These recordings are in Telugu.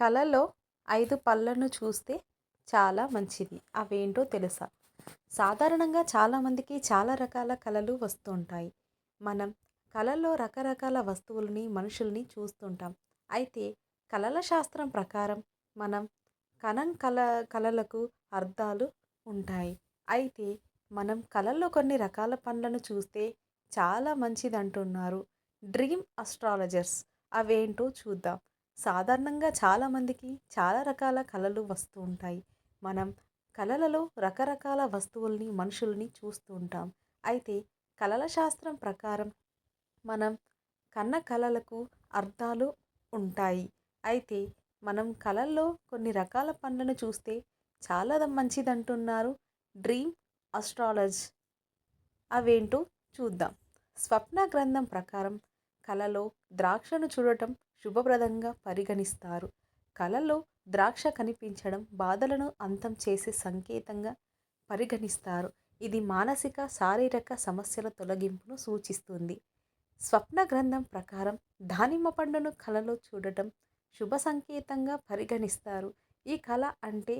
కళలో ఐదు పళ్ళను చూస్తే చాలా మంచిది. అవేంటో తెలుసా? సాధారణంగా చాలామందికి చాలా రకాల కళలు వస్తుంటాయి. మనం కళల్లో రకరకాల వస్తువులని మనుషుల్ని చూస్తుంటాం. అయితే కళల శాస్త్రం ప్రకారం మనం కణం కళ కళలకు అర్థాలు ఉంటాయి. అయితే మనం కళల్లో కొన్ని రకాల పనులను చూస్తే చాలా మంచిది అంటున్నారు డ్రీమ్ అస్ట్రాలజర్స్. అవేంటో చూద్దాం. సాధారణంగా చాలామందికి చాలా రకాల కళలు వస్తూ ఉంటాయి. మనం కళలలో రకరకాల వస్తువుల్ని మనుషుల్ని చూస్తూ ఉంటాం. అయితే కళల శాస్త్రం ప్రకారం మనం కన్న కళలకు అర్థాలు ఉంటాయి. అయితే మనం కళల్లో కొన్ని రకాల పనులను చూస్తే చాలా మంచిది అంటున్నారు డ్రీమ్ అస్ట్రాలజ్ అవేంటో చూద్దాం. స్వప్న గ్రంథం ప్రకారం కళలో ద్రాక్షను చూడటం శుభప్రదంగా పరిగణిస్తారు. కళలో ద్రాక్ష కనిపించడం బాధలను అంతం చేసే సంకేతంగా పరిగణిస్తారు. ఇది మానసిక శారీరక సమస్యల తొలగింపును సూచిస్తుంది. స్వప్న గ్రంథం ప్రకారం దానిమ్మ పండును కళలో చూడటం శుభ సంకేతంగా పరిగణిస్తారు. ఈ కళ అంటే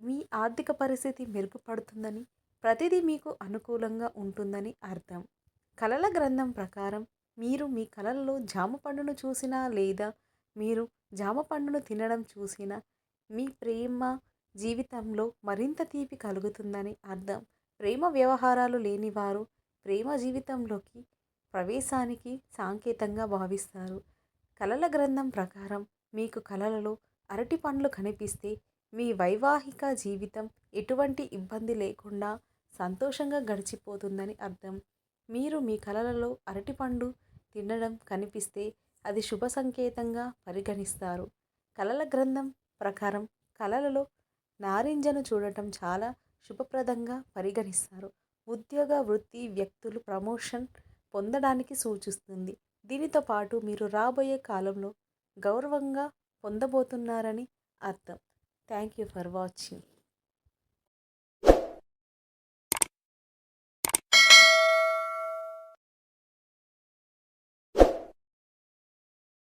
మీ ఆర్థిక పరిస్థితి మెరుగుపడుతుందని ప్రతిదీ మీకు అనుకూలంగా ఉంటుందని అర్థం. కళల గ్రంథం ప్రకారం మీరు మీ కలల్లో జామ పండును చూసినా లేదా మీరు జామ పండును తినడం చూసినా మీ ప్రేమ జీవితంలో మరింత తీపి కలుగుతుందని అర్థం. ప్రేమ వ్యవహారాలు లేనివారు ప్రేమ జీవితంలోకి ప్రవేశానికి సాంకేతంగా భావిస్తారు. కళల గ్రంథం ప్రకారం మీకు కళలలో అరటి పండ్లు కనిపిస్తే మీ వైవాహిక జీవితం ఎటువంటి ఇబ్బంది లేకుండా సంతోషంగా గడిచిపోతుందని అర్థం. మీరు మీ కళలలో అరటిపండు తినడం కనిపిస్తే అది శుభ సంకేతంగా పరిగణిస్తారు. కళల గ్రంథం ప్రకారం కళలలో నారింజను చూడటం చాలా శుభప్రదంగా పరిగణిస్తారు. ఉద్యోగ వృత్తి వ్యక్తులు ప్రమోషన్ పొందడానికి సూచిస్తుంది. దీనితో పాటు మీరు రాబోయే కాలంలో గౌరవంగా పొందబోతున్నారని అర్థం. Thank you for watching.